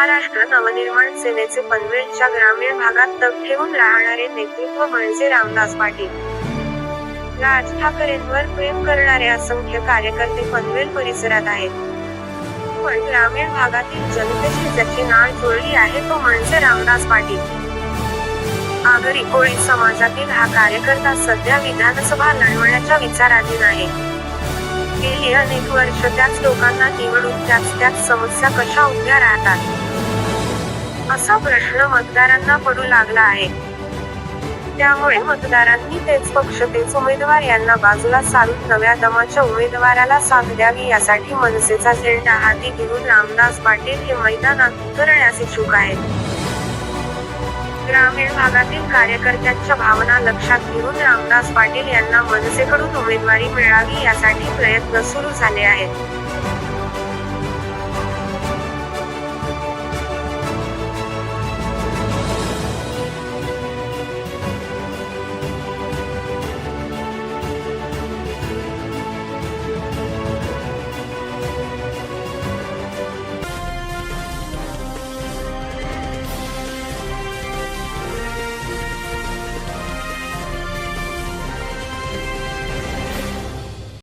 महाराष्ट्र नवनिर्माण सेनेचे पनवेलच्या ग्रामीण भागात तग ठेवून राहणारे नेतृत्व म्हणजे रामदास पाटील. राज ठाकरेंवर प्रेम करणारे असंख्य कार्यकर्ते पनवेल परिसरात आहेत. पण ग्रामीण भागातील जनतेची ज्याची नाळ जुळली आहे तो म्हणजे रामदास पाटील. आगरी कोळी समाजातील हा कार्यकर्ता सध्या विधानसभा लढवण्याच्या विचाराधीन आहे. गेली अनेक वर्ष त्याच लोकांना निवडून त्याच त्याच समस्या कशा उभ्या राहतात? असा प्रश्न मतदारांना पडू लागला आहे. त्यामुळे मतदारांनी तेच पक्ष तेच उमेदवार यांना बाजूला सारून नव्या दमाच्या उमेदवाराला साथ द्यावी यासाठी मनसेचा झेंडा हाती घेऊन रामदास पाटील हे मैदानात उतरण्यास इच्छुक आहेत. ग्रामीण भागातील कार्यकर्त्यांच्या भावना लक्षात घेऊन रामदास पाटील यांना मनसेकडून उमेदवारी मिळावी यासाठी प्रयत्न सुरू झाले आहेत.